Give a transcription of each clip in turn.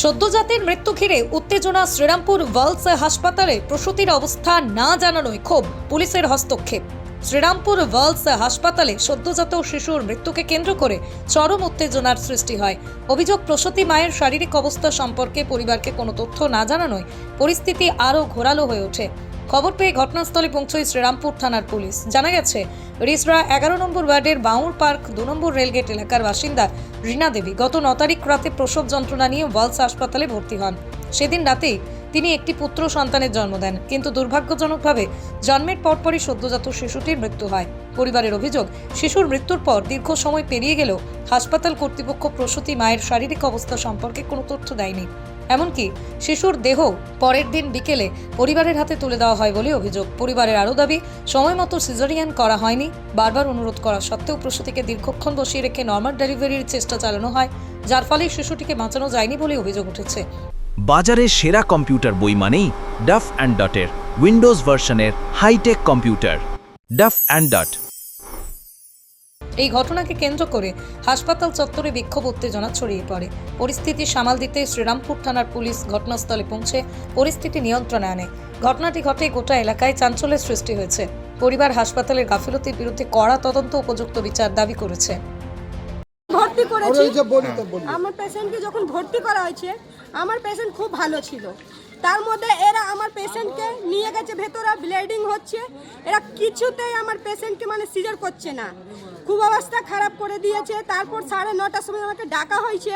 সদ্যজাতের মৃত্যু ঘিরে উত্তেজনা শ্রীরামপুর ওয়ার্লস হাসপাতালে প্রসূতির অবস্থা না জানানোয় ক্ষোভ, পুলিশের হস্তক্ষেপ। শ্রীরামপুর ওয়ার্লস হাসপাতালে সদ্যজাত শিশুর মৃত্যুকে কেন্দ্র করে চরম উত্তেজনার সৃষ্টি হয়। অভিযোগ, প্রসূতি মায়ের শারীরিক অবস্থা সম্পর্কে পরিবারকে কোনো তথ্য না জানানোয় পরিস্থিতি আরও ঘোরালো হয়ে ওঠে। খবর পেয়ে ঘটনাস্থলে পৌঁছয় শ্রীরামপুর থানার পুলিশ। জানা গেছে, রিসরা এগারো নম্বর ওয়ার্ডের বাউর পার্ক, দু নম্বর রেলগেট এলাকার বাসিন্দা রীনা দেবী গত ন তারিখ রাতে প্রসব যন্ত্রণা নিয়ে ওয়ালস হাসপাতালে ভর্তি হন। সেদিন রাতেই তিনি একটি পুত্র সন্তানের জন্ম দেন, কিন্তু দুর্ভাগ্যজনকভাবে জন্মের পরপরই সদ্যজাত শিশুটির মৃত্যু হয়। পরিবারের অভিযোগ, শিশুর মৃত্যুর পর দীর্ঘ সময় পেরিয়ে গেলেও হাসপাতাল কর্তৃপক্ষ প্রসূতি মায়ের শারীরিক অবস্থা সম্পর্কে কোনো তথ্য দেয়নি। এমনকি শিশুর দেহ পরের দিন বিকেলে পরিবারের হাতে তুলে দেওয়া হয় বলে অভিযোগ। পরিবারের আরও দাবি, সময় মতো সিজারিয়ান করা হয়নি। বারবার অনুরোধ করা সত্ত্বেও প্রসূতিকে দীর্ঘক্ষণ বসিয়ে রেখে নর্মাল ডেলিভারির চেষ্টা চালানো হয়, যার ফলে শিশুটিকে বাঁচানো যায়নি বলে অভিযোগ উঠেছে। বাজারে সেরা কম্পিউটার বই মানেই ডাফ অ্যান্ড ডটের উইন্ডোজ ভার্সনের hitech computer. Duff and Dot এই ঘটনাকে কেন্দ্র করে হাসপাতাল চত্বরে বিক্ষোভ উত্তেজনা ছড়িয়ে পড়ে। পরিস্থিতি সামাল দিতে শ্রীরামপুর থানার পুলিশ ঘটনাস্থলে পৌঁছে পরিস্থিতি নিয়ন্ত্রণে আনে। ঘটনাটি ঘটে গোটা এলাকায় চাঞ্চল্যের সৃষ্টি হয়েছে। পরিবার হাসপাতালের গাফিলতির বিরুদ্ধে কড়া তদন্ত উপযুক্ত বিচার দাবি করেছে। ভর্তি করেছি। আমার পেশেন্টকে যখন ভর্তি করা হয়েছে আমার পেশেন্ট খুব ভালো ছিল। তার মধ্যে এরা আমার পেশেন্টকে নিয়ে গেছে, ভেতরে ব্লিডিং হচ্ছে। এরা কিছুতেই আমার পেশেন্টকে মানে সিজার করছে না। খুব অবস্থা খারাপ করে দিয়েছে। তারপর সাড়ে নটার সময় আমাকে ডাকা হয়েছে।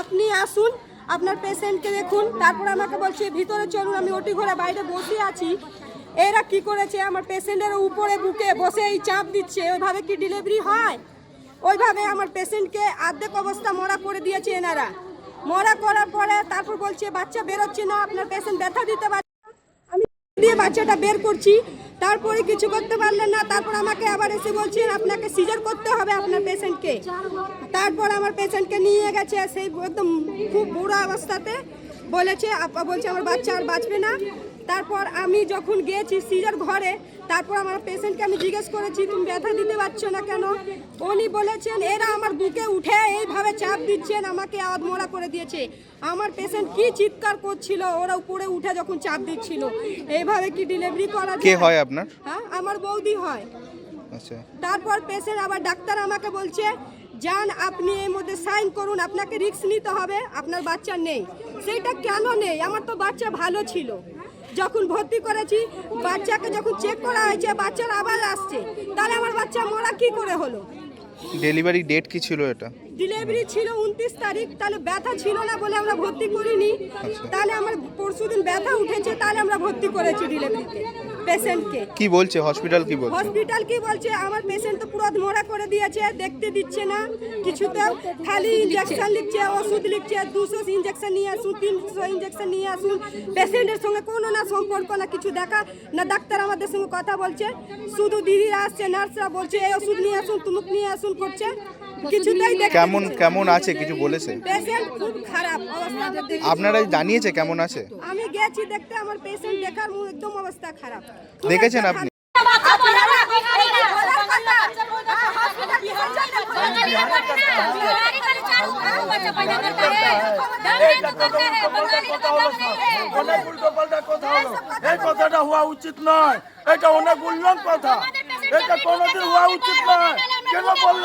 আপনি আসুন, আপনার পেশেন্টকে দেখুন। তারপর আমাকে বলছে, ভিতরে চলুন, আমি ওটি ঘরে বাইরে বসে আছি। এরা কি করেছে? আমার পেশেন্টের উপরে বুকে বসে এই চাপ দিচ্ছে। ওইভাবে কি ডেলিভারি হয়? ওইভাবে আমার পেশেন্টকে অর্ধেক অবস্থা মরা করে দিয়েছে এনারা। মরা করার পরে তারপর বলছে, বাচ্চা বেরোচ্ছে না, আপনার পেশেন্ট ব্যথা দিতে পারছে। আমি দিয়ে বাচ্চাটা বের করছি, তারপরে কিছু করতে পারলেন না। তারপর আমাকে আবার এসে বলছেন, আপনাকে সিজার করতে হবে আপনার পেশেন্টকে। তারপর আমার পেশেন্টকে নিয়ে গেছে, সেই একদম খুব বুড়ো অবস্থাতে। বলেছে বলছে, আমার বাচ্চা আর বাঁচবে না। তারপর আমি যখন গিয়েছি সিজার ঘরে তারপর আমার পেশেন্টকে আমি জিজ্ঞেস করেছি তুমি ব্যথা দিতে পারছ না কেন? উনি বলেছেন এরা আমার বুকে উঠে এইভাবে চাপ দিচ্ছেন আমাকে আওয়াজ মোড়া করে দিয়েছে। আমার পেশেন্ট কি চিৎকার করছিল ওরা উপরে উঠে যখন চাপ দিচ্ছিল এইভাবে কি ডেলিভারি করা কে হয় আপনার? হ্যাঁ আমার বৌদি হয়। আচ্ছা। তারপর পেশেন্ট আবার ডাক্তার আমাকে বলছে যান আপনি এর মধ্যে সাইন করুন আপনাকে রিস্ক নিতে হবে আপনার বাচ্চা নেই। সেটা কেন নেই? আমার তো বাচ্চা ভালো ছিল। যখন ভর্তি করেছি বাচ্চাকে যখন চেক করা হয়েছে বাচ্চার আবার আসছে। তাহলে আমার বাচ্চা মরা কি করে হলো? ডেলিভারি ডেট কি ছিল এটা? ডেলিভারি ছিল উনত্রিশ তারিখ তাহলে ব্যথা ছিল না বলে আমরা ভর্তি করিনি। তাহলে আমার পরশু দিন ব্যথা উঠেছে তাহলে আমরা ভর্তি করেছি ডেলিভারিতে পেশেন্টকে। কি বলছে? হসপিটাল কি বলছে? হসপিটাল কি বলছে? আমার পেশেন্ট তো পুরো মোড়া করে দিয়েছে দেখতে দিচ্ছে না। কিছুতে খালি ইঞ্জেকশন লিখছে ওষুধ লিখছে দুশো ইঞ্জেকশন নিয়ে আসুন তিনশো ইঞ্জেকশন নিয়ে আসুন। পেশেন্টের সঙ্গে কোনো না সম্পর্ক না কিছু দেখা না ডাক্তার আমাদের সঙ্গে কথা বলছে। শুধু দিদিরা আসছে নার্সরা বলছে এই ওষুধ নিয়ে আসুন তুমুক নিয়ে আসুন করছে। কিছুতেই কেমন কেমন আছে কিছু বলেছে পেশেন্ট খুব খারাপ অবস্থা আপনারা জানিয়েছে কেমন আছে আমি গেছি দেখতে আমার পেশেন্ট দেখার একদম অবস্থা খারাপ দেখেছেন আপনি? এই কথাটা হওয়া উচিত নয় এটা অনেক কথা এটা কোনোদিন হওয়া উচিত নয় কেন বলল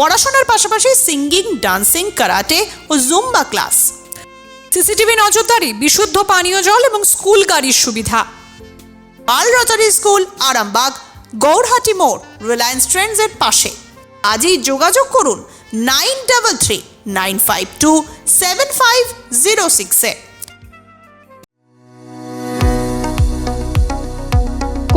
পড়াশোনার পাশাপাশি সিঙ্গিং, ডান্সিং, কারাটে ও জুম্বা ক্লাস। সিসিটিভি নজরদারি, বিশুদ্ধ পানীয় জল এবং স্কুল গাড়ির সুবিধা। পাল রটারি স্কুল, আরামবাগ, গৌরহাটি মোড়, রিলায়েন্স ট্রেন্ডসের পাশে। আজই যোগাযোগ করুন nine double three, nine five two, seven five zero সিক্সে